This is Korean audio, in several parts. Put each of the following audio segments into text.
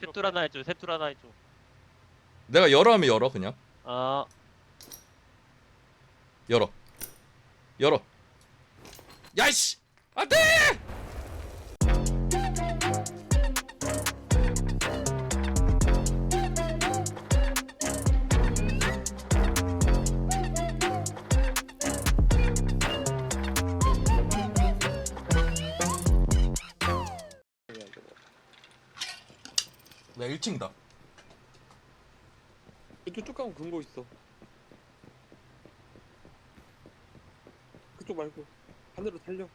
셋둘 하나 해줘 셋둘 하나 해줘. 내가 열어 하면 열어 그냥. 아. 열어. 열어. 야이씨! 안돼 나 1층이다 이쪽 쭉 가면 근거 있어. 그쪽 말고 반대로 달려.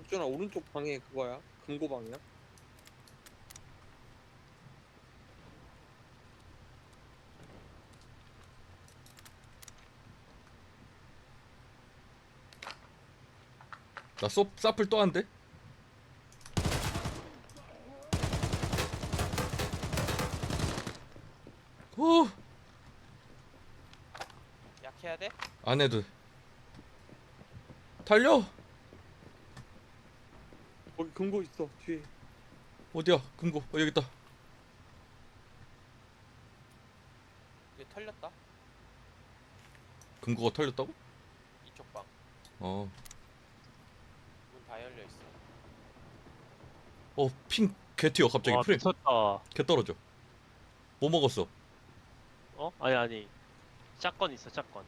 옥준아 오른쪽 방에 그거야? 금고 방이야? 나 쏘, 사플 또 한대? 오, 약해야 돼? 안 해도 돼. 달려! 거기 금고 있어 뒤에. 어디야? 금고. 어, 여기 있다. 이게 털렸다. 금고가 털렸다고? 이쪽 방. 어. 열려 있어. 어, 핑, 개 튀어, 갑자기. 와 프레임. 미쳤다 개 떨어져. 뭐 먹었어? 어? 아니 아니 샷건 있어 샷건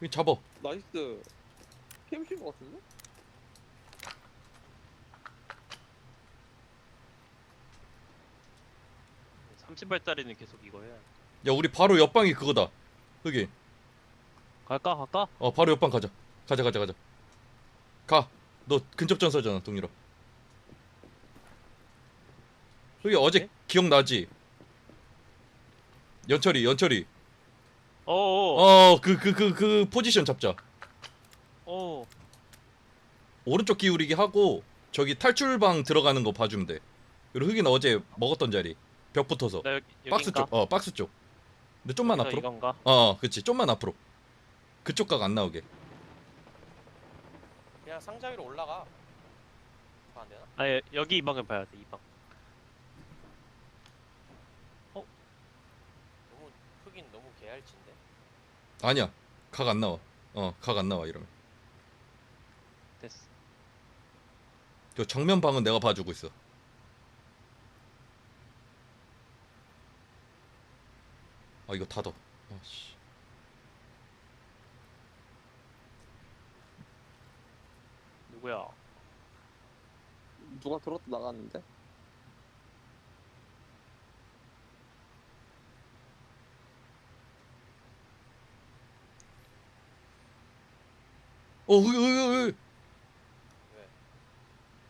여기 잡아. 나이스. PMC인 것 같은데? 삼 30발짜리는 계속 이거 해야 야, 우리 바로 옆방이 그거다. 여기. 갈까 갈까? 어, 바로 옆방 가자. 가자, 가자, 가자. 가. 너 근접 전사잖아, 동일아. 여기 어제 네? 기억나지? 연철이, 연철이. 어어 어, 그, 그, 그, 그 포지션 잡자. 어 오른쪽 기울이기 하고 저기 탈출방 들어가는 거 봐주면 돼. 그리고 흑인 어제 먹었던 자리 벽 붙어서 나 여기 박스 여긴가? 쪽. 어, 박스 쪽. 근데 좀만 앞으로. 이건가? 어, 그치. 좀만 앞으로. 그쪽 각 안 나오게. 그냥 상자 위로 올라가. 그거 안 되나? 아니 여기 이 방을 봐야 돼 이 방. 너무 흑인 너무 개알친데. 아니야. 각 안 나와. 어, 각 안 나와 이러면. 됐어. 저 정면 방은 내가 봐주고 있어. 아 이거 닫아. 아씨. 누구야? 누가 들었다 나갔는데? 어, 여기 여기 여기 왜?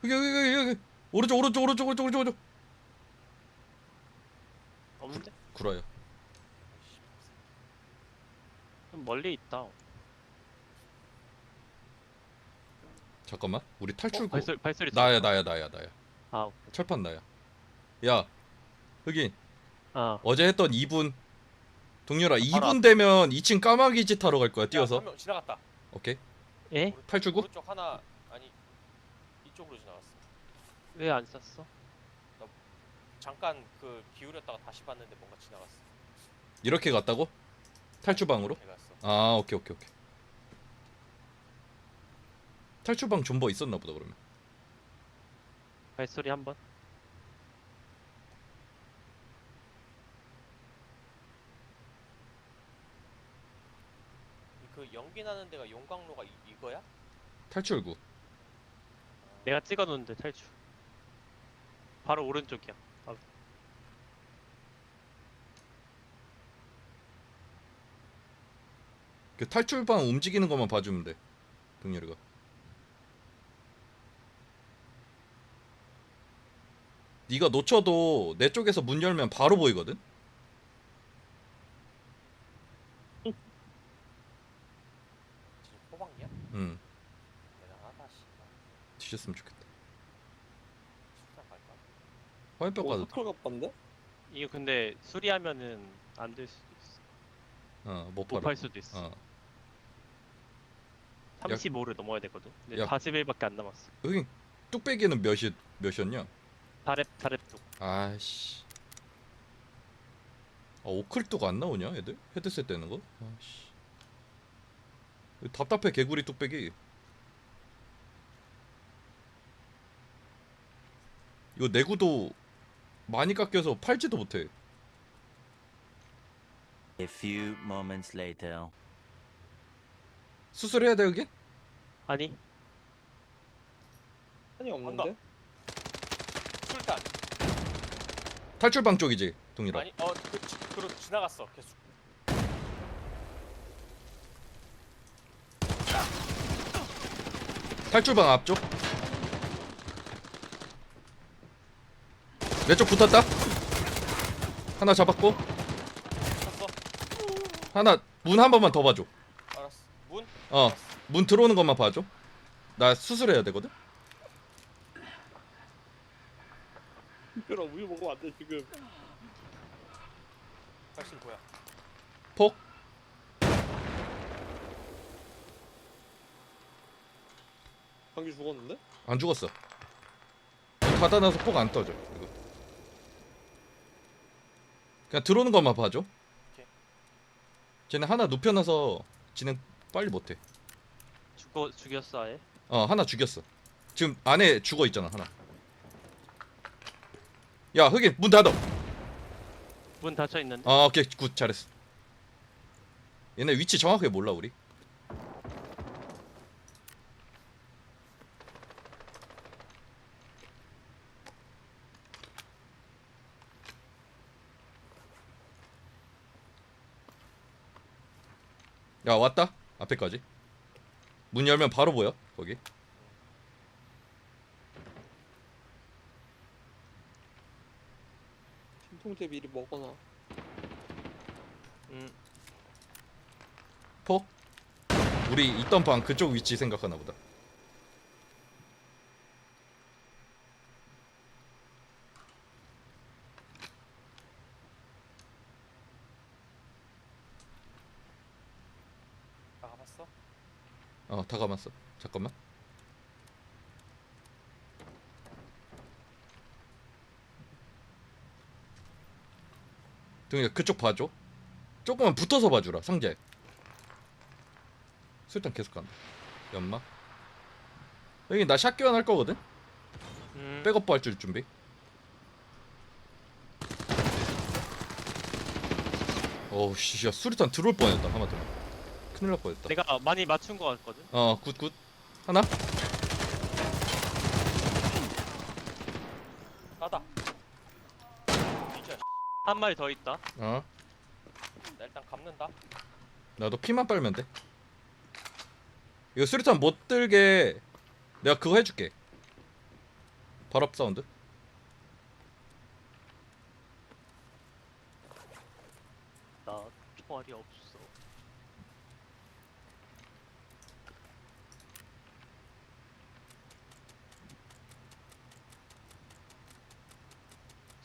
여기 여기 여기 여기 오른쪽 오른쪽 오른쪽 오른쪽 오른쪽 오른쪽. 없는데? 좀 멀리 있다. 어, 잠깐만. 우리 탈출구. 발소리 발소리. 나야. 나야 나야 나야. 아 오케이. 철판 나야. 야, 흑인 아 어제 했던 2분 동료라 바로 2분 되면 2층 까마귀 짓 하러 갈 거야. 뛰어서. 한명 지나갔다. 오케이. 에? 오른- 탈출구? 오른쪽 하나 아니 이쪽으로 지나갔어. 왜 안 쐈어? 잠깐 그 기울였다가 다시 봤는데 뭔가 지나갔어. 이렇게 갔다고? 탈출방으로? 갔어. 아, 오케이 오케이 오케이. 탈출방 존버 있었나 보다 그러면. 발소리 한 번. 그 연기 나는 데가 용광로가 이, 이거야? 탈출구. 내가 찍어놓는데 탈출. 바로 오른쪽이야. 아, 그 탈출방 움직이는 것만 봐주면 돼. 동료리가. 네가 놓쳐도 내 쪽에서 문 열면 바로 보이거든. 지금 호박이야? 응. 대단하다 씨발. 뒤졌으면 좋겠다. 갈 화염병 오, 가도 스컬 갑반데? 이거 근데 수리하면은 안 될 수도 있어. 어 못 못 팔아 팔 수도 있어. 어 35를 넘어야 되거든. 근데 야. 41밖에 안 남았어. 여기 뚝배기는 몇이 몇이었냐 다랩 다랩 쪽. 아씨 아 오클뚝 안 나오냐 애들 헤드셋 되는 거 아씨 답답해 개구리 뚝배기 이거 내구도 많이 깎여서 팔지도 못해 A few moments later. 수술해야 돼 여기? 아니 한이 없는데? 술탄. 탈출방 쪽이지 동일아 아니 어 그, 지- 그로 지나갔어 계속. 탈출방 앞쪽 내 쪽 붙었다 하나 잡았고 쳤어. 하나 문 한 번만 더 봐줘 알았어. 문. 어 문 들어오는 것만 봐줘 나 수술해야 되거든 특별한 우유 먹으면 안돼 지금 발신 뭐야? 폭 방귀 죽었는데? 안 죽었어. 닫아놔서 폭 안 떠져. 이거. 그냥 들어오는 것만 봐줘. 쟤네 하나 눕혀놔서 진행 빨리 못해. 죽어 죽였어 아예. 어 하나 죽였어. 지금 안에 죽어 있잖아 하나. 야 흑인 문 닫아. 문 닫혀 있는데. 아 오케이 굿 잘했어. 얘네 위치 정확하게 몰라 우리. 야 왔다 앞에까지. 문 열면 바로 보여 거기. 통제 미리 먹어놔 음. 폭. 우리 있던 방 그쪽 위치 생각하나 보다. 나가봤어? 어, 다 감았어. 잠깐만. 동이야 그쪽 봐줘. 조금만 붙어서 봐주라 상자에. 술탄 계속 간다. 연마. 여기 나 샷 교환 할 거거든. 음. 백업 할줄 준비. 어우 씨, 야 수리탄 들어올 뻔했다 하마터면. 큰일 날 뻔했다. 내가 많이 맞춘 거 같거든. 어, 굿굿. 하나. 나다. 이제 한 마리 더 있다. 어. 나 일단 감는다. 나도 피만 빨면 돼. 이거 수리탄 못 들게 내가 그거 해줄게. 발업 사운드. 나 총알이 없어.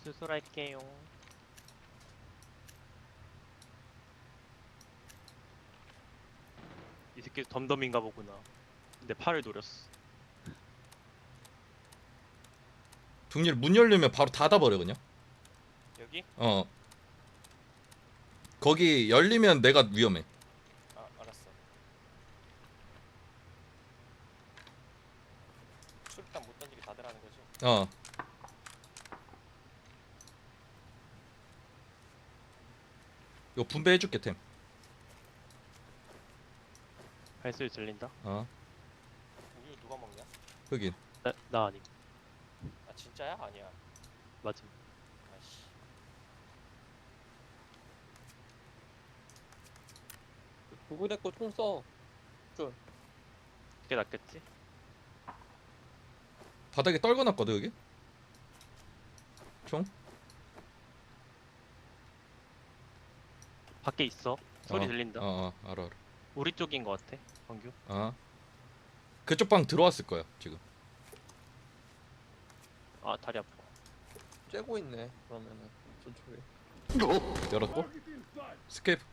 수술할게요. 이 새끼 덤덤인가 보구나. 근데 팔을 노렸어. 둥일 문 열리면 바로 닫아버려 그냥. 여기? 어. 거기 열리면 내가 위험해. 아 알았어. 술탄 못 던지게 다들 하는 거지. 어. 이거 분배해줄게 템. 발소리 들린다. 어. 우유 누가 먹냐? 흑인. 나, 나 아님. 아 진짜야? 아니야. 맞음. 아씨. 누구 내거 총 써. 그게 낫겠지? 바닥에 떨궈놨거든 여기. 총. 밖에 있어. 소리 어, 들린다. 어, 어 알아 알아. 우리 쪽인 것 같아. 광규. 어. 그쪽 방 들어왔을 거야 지금. 아 다리 아파. 째고 있네. 그러면은 저쪽에. 열었고 스케이프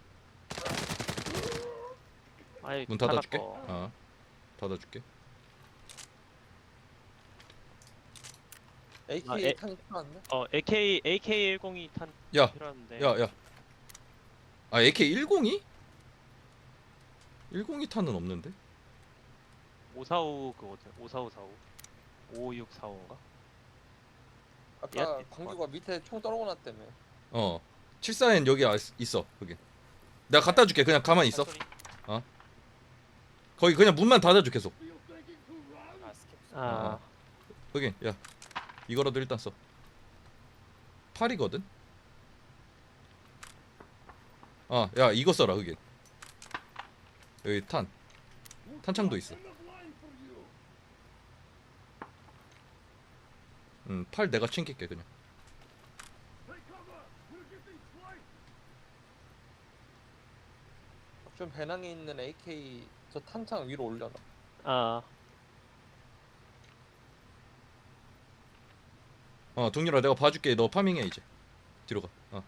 아이 문 닫아줄게. 어 닫아줄게 AK 아, 에- 탄 필요한데? 어 AK AK 102탄 야 필요한데. 야, 야. 아, AK102? 102 탄은 없는데? 545 그거든. 54545. 5645인가? 아까 야, 광규가 밑에 총 떨어고 놨다며. 어. 74엔 여기 아, 있어. 거기. 내가 갖다 줄게. 그냥 가만히 있어. 발소리? 거기 그냥 문만 닫아 줘 계속. 아 스킵. 아. 거기. 야. 이거라도 일단 써. 8이거든. 아, 야, 이거 써라. 거기. 여기 탄. 탄창도 있어. 음, 팔 내가 챙길게 그냥. 좀 배낭에 있는 AK 저 탄창 위로 올려놔. 아. 어, 동률아 내가 봐줄게. 너 파밍해 이제. 뒤로 가. 어.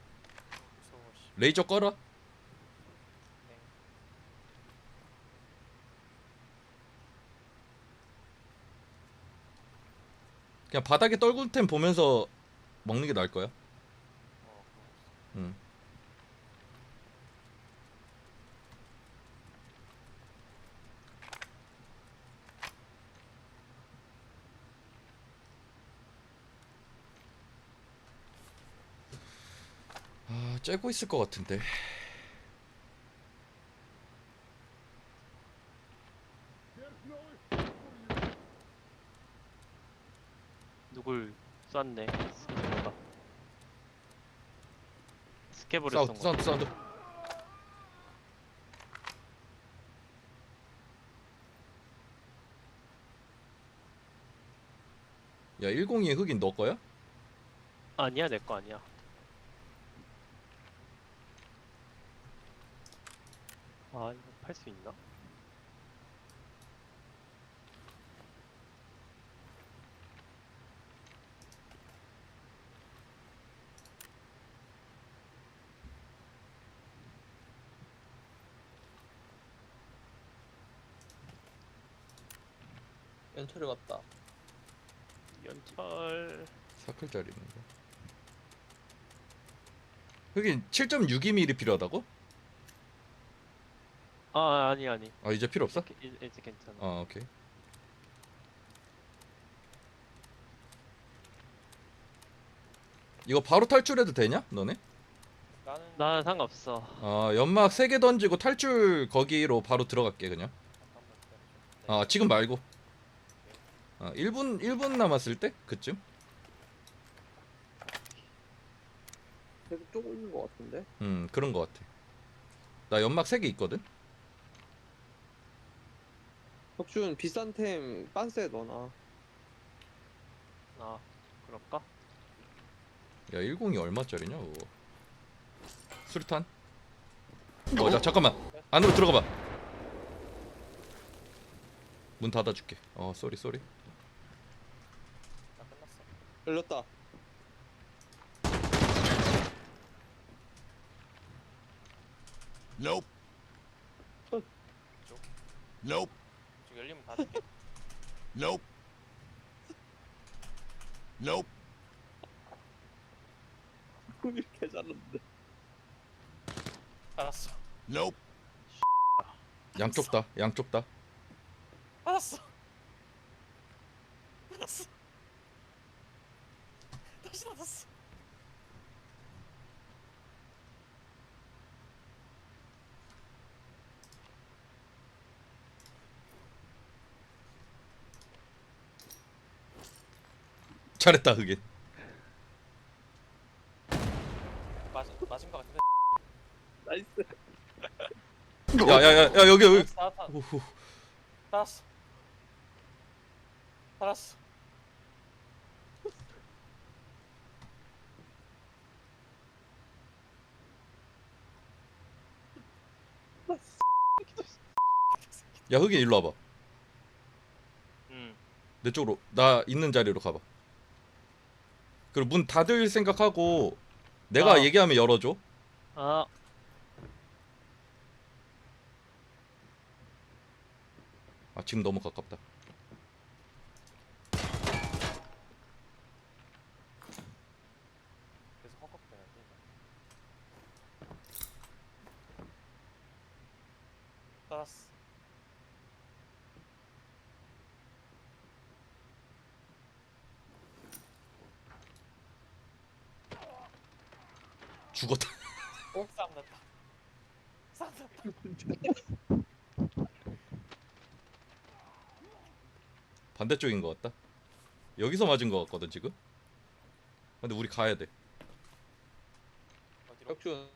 무서워. 씨. 레이저 꺼라. 그냥 바닥에 떨굴 템 보면서 먹는 게 나을 거야. 어. 음. 아, 째고 있을 것 같은데. 누굴 쐈네. 스케브가. 쏜 거. 사운드, 사운드. 야, 102의 흑인 너 거야? 아니야 내 거 아니야. 아 이거 팔 수 있나? 연철이 왔다. 연철 사클짜리 있는 거. 흑인 7.62mm 필요하다고? 아 아니 아니 아, 이제 필요 없어? 이제, 이제 괜찮아. 아, 오케이. 이거 바로 탈출해도 되냐? 너네? 나는 나 상관없어. 아, 연막 3개 던지고 탈출 거기로 바로 들어갈게 그냥. 잠깐만 기다려줘. 네. 아, 지금 말고. 아, 1분 1분 남았을 때 그쯤? 계속 쪼고 있는 것 같은데? 음, 그런 거 같아. 나 연막 3개 있거든. 혁준 비싼 템 빤스에 넣어놔. 아 그럴까? 야, 102 얼마짜리냐, 그거. 수류탄? 어, 자, 잠깐만. 안으로 들어가 봐. 문 닫아 줄게. 어, 쏘리 쏘리. 열렸다. Nope. Huh. Nope. 지금 열리면 닫을게. Nope. Nope. 이렇게 잘랐는데. 알았어. Nope. 양쪽 다. 양쪽 다. 알았어. 알았어. 닫았어. 잘했다, 흑인. 맞은 맞은 거 같은데. 나이스. 야, 야, 야, 야, 여기 여기. 오호. 닫았어. 닫았어. 야, 흑인 일로 와봐. 음. 내 쪽으로 나 있는 자리로 가봐. 그리고 문 닫을 생각하고 내가 아. 얘기하면 열어줘. 아 아 지금 너무 가깝다. 계속 헉헉대는데. 따랐어. 죽었다. 싸움 났다. 싸움 났다. 반대쪽인 것 같다. 여기서 맞은 것 같거든 지금. 근데 우리 가야 돼. 어디로? 혁준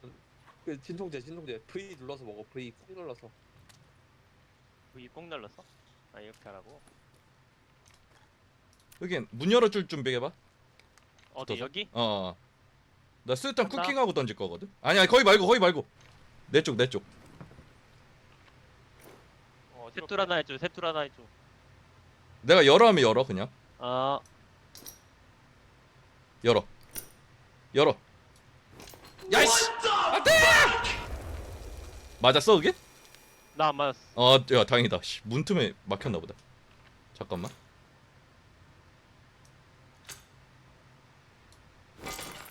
그 진통제 진통제 V 눌러서 먹어 V 꾹 눌러서 위꼭 날랐어? 아 이렇게 하라고? 여긴 문 열어줄 준비해봐. 어디 붙어서? 여기? 어, 어. 나 스탄 간다. 쿠킹하고 던질 거거든. 아니 아니 거기 말고 거기 말고. 내 쪽 내 쪽. 어, 어디로? 셋둘 하나 해줘 셋둘 하나 해줘 내가 열어 하면 열어 그냥. 아 열어. 열어. 야이씨. 안돼. 맞았어 그게? 나 안 맞았어 어, 야 다행이다. 씨, 문 틈에 막혔나 보다. 잠깐만.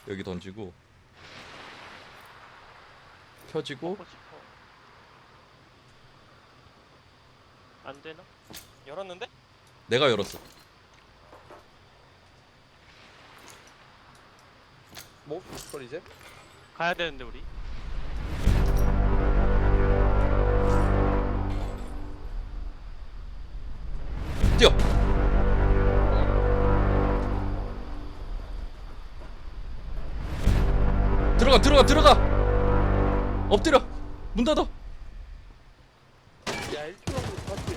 여기 던지고 켜지고 하고 싶어 안 되나? 열었는데? 내가 열었어. 뭐 소리 이제 가야 되는데 우리 뛰어. 들어가 들어가 들어가. 엎드려. 문 닫아. 야 1kg 같이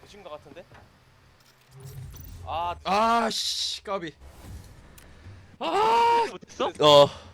보신 것 같은데? 아, 아씨 까비. 아. 못했어? 어